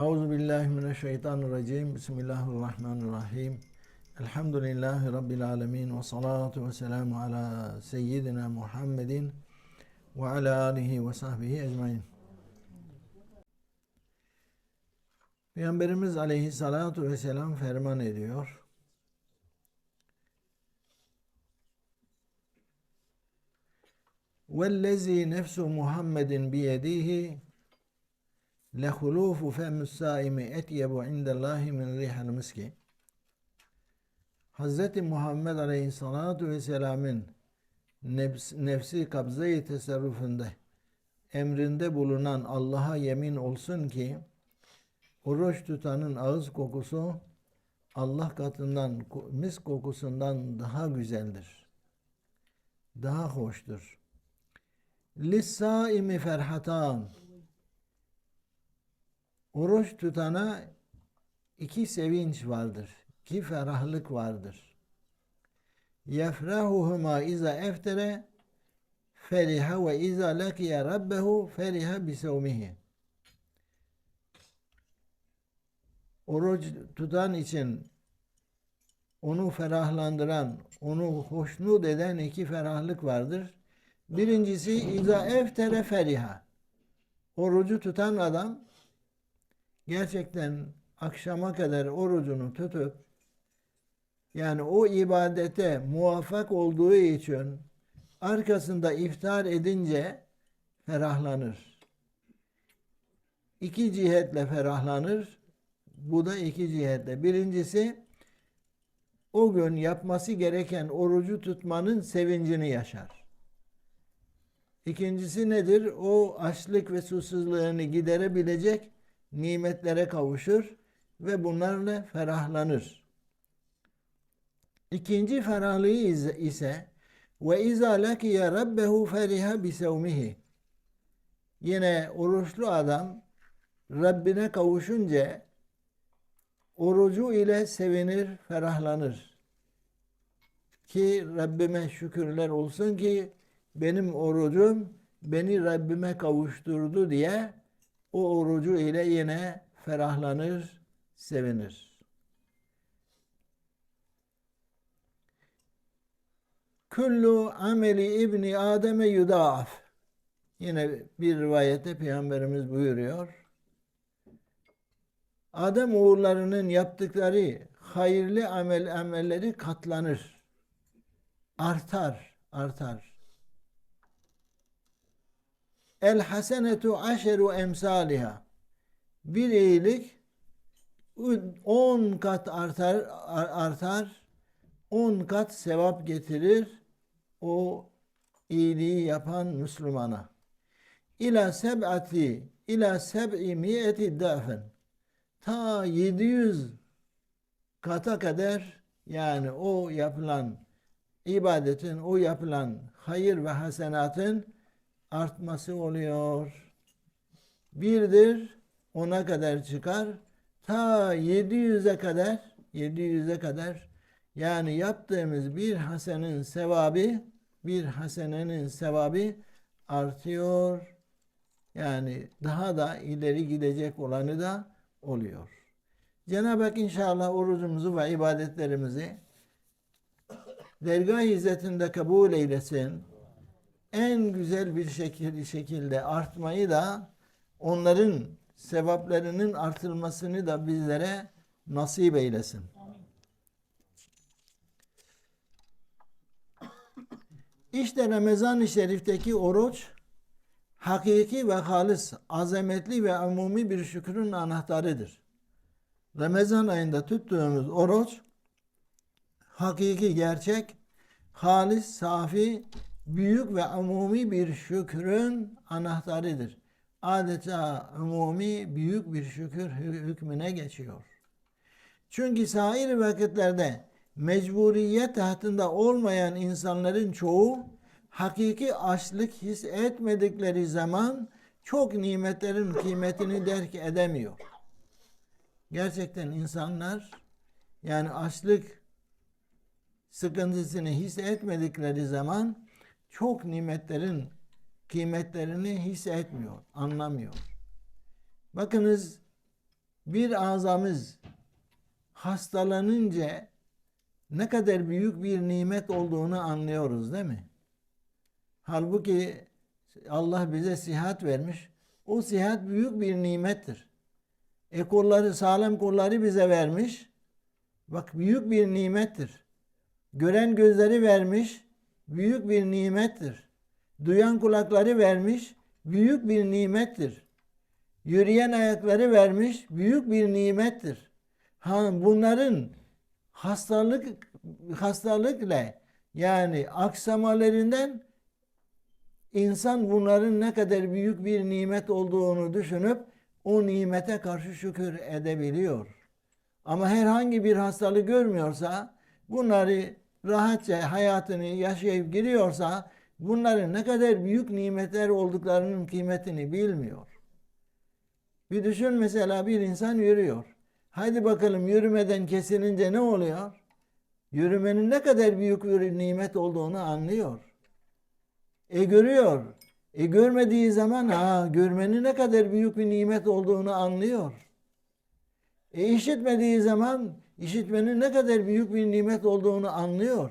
Euzu billahi mineşşeytanirracim. Bismillahirrahmanirrahim. Elhamdülillahi rabbil alamin ve salatu ve selamu ala seyyidina Muhammedin ve ala alihi ve sahbihi ecmaîn. Peygamberimiz aleyhissalatu vesselam ferman ediyor. Vellezî nefsu Muhammedin biyedihi lehulufu femüs saimi etyebu indallahi min rihal miski. Hz. Muhammed Aleyhissalatu Vesselam'ın nefs, nefsi kabzayı tesarrufunda emrinde bulunan Allah'a yemin olsun ki oruç tutanın ağız kokusu Allah katından mis kokusundan daha güzeldir. Daha hoştur. Lissaimi ferhatan Oruç tutana iki sevinç vardır. iki ferahlık vardır. Yefrahuhuma iza eftere feriha ve iza lakiye rabbehu feriha bisevmihi. Oruç tutan için onu ferahlandıran, onu hoşnut eden iki ferahlık vardır. Birincisi iza eftere feriha. Orucu tutan adam gerçekten akşama kadar orucunu tutup yani o ibadete muvaffak olduğu için arkasında iftar edince ferahlanır. İki cihetle ferahlanır. Bu da iki cihetle. Birincisi o gün yapması gereken orucu tutmanın sevincini yaşar. İkincisi nedir? O açlık ve susuzluğunu giderebilecek nimetlere kavuşur ve bunlarla ferahlanır. İkinci ferahlığı ise ve izâ lekiye rabbehu feriha bisevmihi. Yine oruçlu adam Rabbine kavuşunca orucu ile sevinir, ferahlanır. Ki Rabbime şükürler olsun ki benim orucum beni Rabbime kavuşturdu diye o orucu ile yine ferahlanır, sevinir. Kullu ameli ibni Adem'e yudaaf. Yine bir rivayette Peygamberimiz buyuruyor. Adem oğullarının yaptıkları hayırlı amel amelleri katlanır. Artar, artar. El hasenetu aşeru emsaliha. Bir iyilik on kat artar, artar, on kat sevap getirir o iyiliği yapan Müslümana. İla seb'ati, ila seb'i miyeti dafen. Ta 700 kata kadar yani o yapılan ibadetin, o yapılan hayır ve hasenatın artması oluyor. Birdir ona kadar çıkar. Ta 700'e kadar 700'e kadar yani yaptığımız bir hasenin sevabı bir hasenenin sevabı artıyor. Yani daha da ileri gidecek olanı da oluyor. Cenab-ı Hak inşallah orucumuzu ve ibadetlerimizi dergah izzetinde kabul eylesin en güzel bir şekilde, şekilde artmayı da onların sevaplarının artılmasını da bizlere nasip eylesin. İşte Ramazan-ı Şerif'teki oruç hakiki ve halis, azametli ve umumi bir şükrün anahtarıdır. Ramazan ayında tuttuğumuz oruç hakiki, gerçek, halis, safi büyük ve umumi bir şükrün anahtarıdır. Adeta umumi büyük bir şükür hükmüne geçiyor. Çünkü sair vakitlerde mecburiyet tahtında olmayan insanların çoğu hakiki açlık his etmedikleri zaman çok nimetlerin kıymetini derk edemiyor. Gerçekten insanlar yani açlık sıkıntısını hissetmedikleri zaman çok nimetlerin kıymetlerini hissetmiyor, anlamıyor. Bakınız bir azamız hastalanınca ne kadar büyük bir nimet olduğunu anlıyoruz değil mi? Halbuki Allah bize sihat vermiş. O sihat büyük bir nimettir. E kolları, sağlam kolları bize vermiş. Bak büyük bir nimettir. Gören gözleri vermiş. Büyük bir nimettir. Duyan kulakları vermiş. Büyük bir nimettir. Yürüyen ayakları vermiş. Büyük bir nimettir. Ha, bunların hastalık hastalıkla yani aksamalarından insan bunların ne kadar büyük bir nimet olduğunu düşünüp o nimete karşı şükür edebiliyor. Ama herhangi bir hastalık görmüyorsa bunları rahatça hayatını yaşayıp giriyorsa bunların ne kadar büyük nimetler olduklarının kıymetini bilmiyor. Bir düşün mesela bir insan yürüyor. Haydi bakalım yürümeden kesilince ne oluyor? Yürümenin ne kadar büyük bir nimet olduğunu anlıyor. E görüyor. E görmediği zaman ha görmenin ne kadar büyük bir nimet olduğunu anlıyor. E işitmediği zaman işitmenin ne kadar büyük bir nimet olduğunu anlıyor.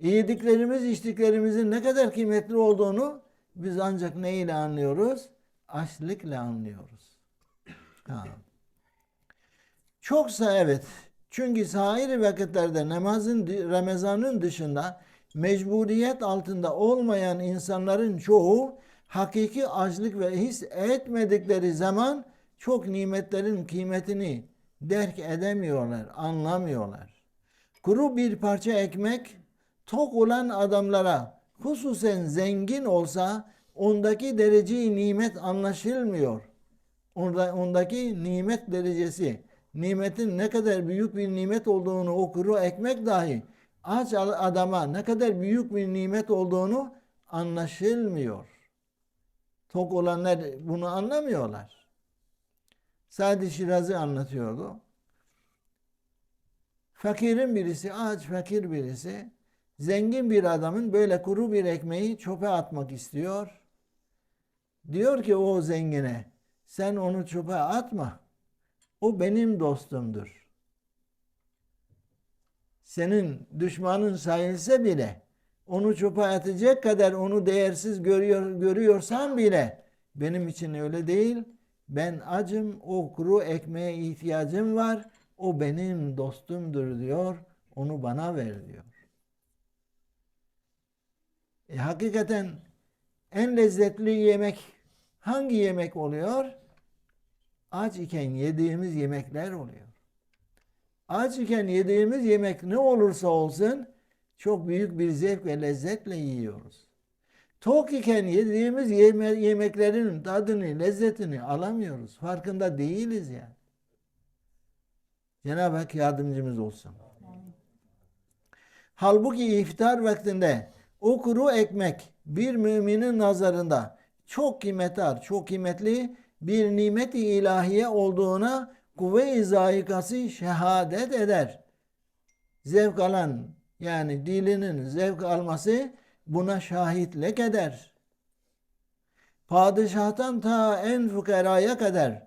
Yediklerimiz, içtiklerimizin ne kadar kıymetli olduğunu biz ancak ne ile anlıyoruz? Açlıkla anlıyoruz. Ha. Çoksa evet. Çünkü sair vakitlerde namazın, Ramazan'ın dışında mecburiyet altında olmayan insanların çoğu hakiki açlık ve his etmedikleri zaman çok nimetlerin kıymetini derk edemiyorlar, anlamıyorlar. Kuru bir parça ekmek tok olan adamlara hususen zengin olsa ondaki dereceyi nimet anlaşılmıyor. Onda, ondaki nimet derecesi, nimetin ne kadar büyük bir nimet olduğunu o kuru ekmek dahi aç adama ne kadar büyük bir nimet olduğunu anlaşılmıyor. Tok olanlar bunu anlamıyorlar. Sadi Şirazi anlatıyordu. Fakirin birisi, aç fakir birisi, zengin bir adamın böyle kuru bir ekmeği çöpe atmak istiyor. Diyor ki o zengine, sen onu çöpe atma. O benim dostumdur. Senin düşmanın sayılsa bile onu çöpe atacak kadar onu değersiz görüyor, görüyorsan bile benim için öyle değil. Ben acım, o kuru ekmeğe ihtiyacım var. O benim dostumdur diyor. Onu bana ver diyor. E, hakikaten en lezzetli yemek hangi yemek oluyor? Aç iken yediğimiz yemekler oluyor. Aç iken yediğimiz yemek ne olursa olsun çok büyük bir zevk ve lezzetle yiyoruz. Tok iken yediğimiz yeme yemeklerin tadını, lezzetini alamıyoruz. Farkında değiliz yani. Cenab-ı Hak yardımcımız olsun. Halbuki iftar vaktinde o kuru ekmek bir müminin nazarında çok kıymetli, çok kıymetli bir nimet-i ilahiye olduğuna kuvve-i zayikası şehadet eder. Zevk alan yani dilinin zevk alması buna şahitlik eder. Padişahtan ta en fukaraya kadar,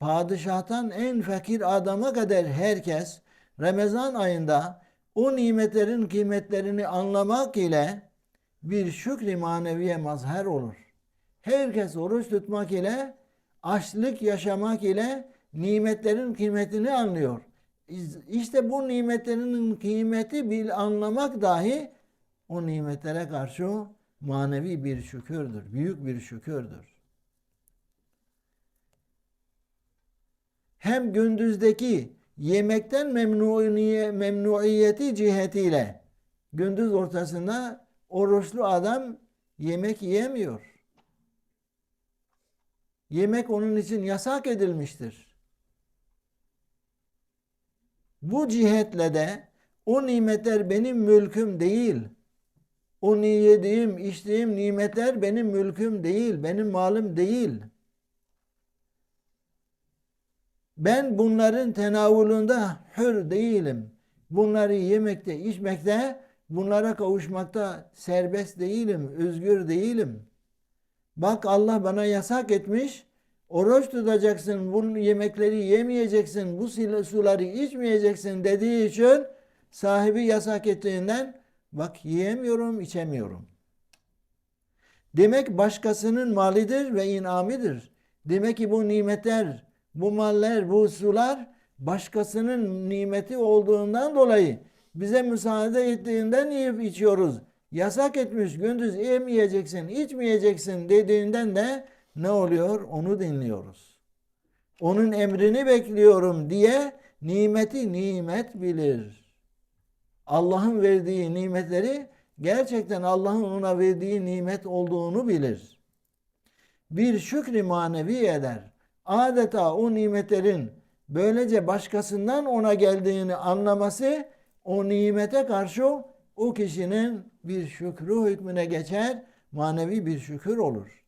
padişahtan en fakir adama kadar herkes Ramazan ayında o nimetlerin kıymetlerini anlamak ile bir şükri maneviye mazhar olur. Herkes oruç tutmak ile, açlık yaşamak ile nimetlerin kıymetini anlıyor. İşte bu nimetlerin kıymeti bil anlamak dahi o nimetlere karşı manevi bir şükürdür. Büyük bir şükürdür. Hem gündüzdeki yemekten memnuniye, memnuiyeti cihetiyle gündüz ortasında oruçlu adam yemek yiyemiyor. Yemek onun için yasak edilmiştir. Bu cihetle de o nimetler benim mülküm değil. O yediğim, içtiğim nimetler benim mülküm değil, benim malım değil. Ben bunların tenavulunda hür değilim. Bunları yemekte, içmekte, bunlara kavuşmakta serbest değilim, özgür değilim. Bak Allah bana yasak etmiş. Oruç tutacaksın, bu yemekleri yemeyeceksin, bu suları içmeyeceksin dediği için sahibi yasak ettiğinden bak yiyemiyorum, içemiyorum. Demek başkasının malidir ve inamidir. Demek ki bu nimetler, bu maller, bu sular başkasının nimeti olduğundan dolayı bize müsaade ettiğinden yiyip içiyoruz. Yasak etmiş gündüz yemeyeceksin, içmeyeceksin dediğinden de ne oluyor? Onu dinliyoruz. Onun emrini bekliyorum diye nimeti nimet bilir. Allah'ın verdiği nimetleri gerçekten Allah'ın ona verdiği nimet olduğunu bilir. Bir şükri manevi eder. Adeta o nimetlerin böylece başkasından ona geldiğini anlaması o nimete karşı o kişinin bir şükrü hükmüne geçer, manevi bir şükür olur.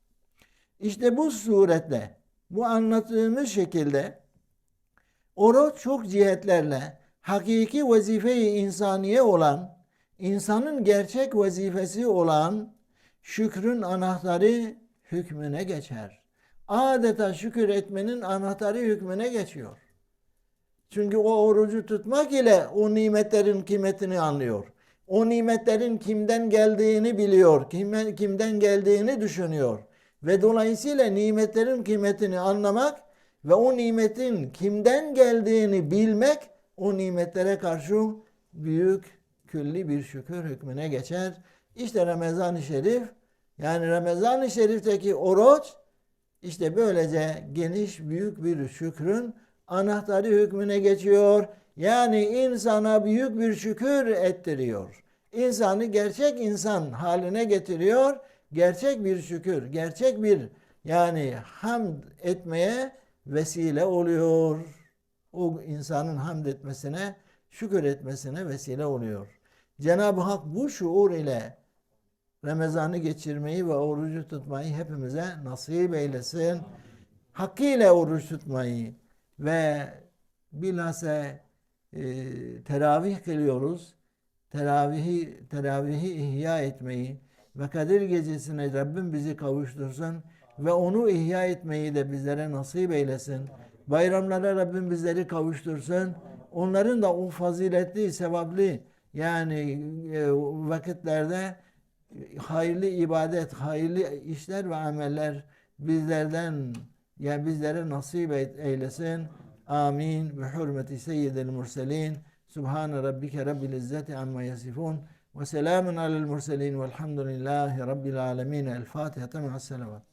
İşte bu suretle, bu anlattığımız şekilde oruç çok cihetlerle hakiki vazife-i insaniye olan, insanın gerçek vazifesi olan şükrün anahtarı hükmüne geçer. Adeta şükür etmenin anahtarı hükmüne geçiyor. Çünkü o orucu tutmak ile o nimetlerin kıymetini anlıyor. O nimetlerin kimden geldiğini biliyor, kimden, kimden geldiğini düşünüyor. Ve dolayısıyla nimetlerin kıymetini anlamak ve o nimetin kimden geldiğini bilmek o nimetlere karşı büyük külli bir şükür hükmüne geçer. İşte Ramazan-ı Şerif yani Ramazan-ı Şerif'teki oruç işte böylece geniş büyük bir şükrün anahtarı hükmüne geçiyor. Yani insana büyük bir şükür ettiriyor. İnsanı gerçek insan haline getiriyor. Gerçek bir şükür, gerçek bir yani hamd etmeye vesile oluyor. O insanın hamd etmesine, şükür etmesine vesile oluyor. Cenab-ı Hak bu şuur ile Ramazan'ı geçirmeyi ve orucu tutmayı hepimize nasip eylesin. Hakkıyla oruç tutmayı ve bilhassa e, teravih kılıyoruz. Teravihi, teravihi ihya etmeyi ve Kadir gecesine Rabbim bizi kavuştursun ve onu ihya etmeyi de bizlere nasip eylesin. Bayramlara Rabbim bizleri kavuştursun. Onların da o faziletli, sevaplı yani e, vakitlerde hayırlı ibadet, hayırlı işler ve ameller bizlerden yani bizlere nasip eylesin. Amin. Bi hürmeti seyyidil murselin. Subhan rabbike rabbil izzeti amma yasifun. Ve selamun alel murselin velhamdülillahi rabbil alemin. El Fatiha. Selavat.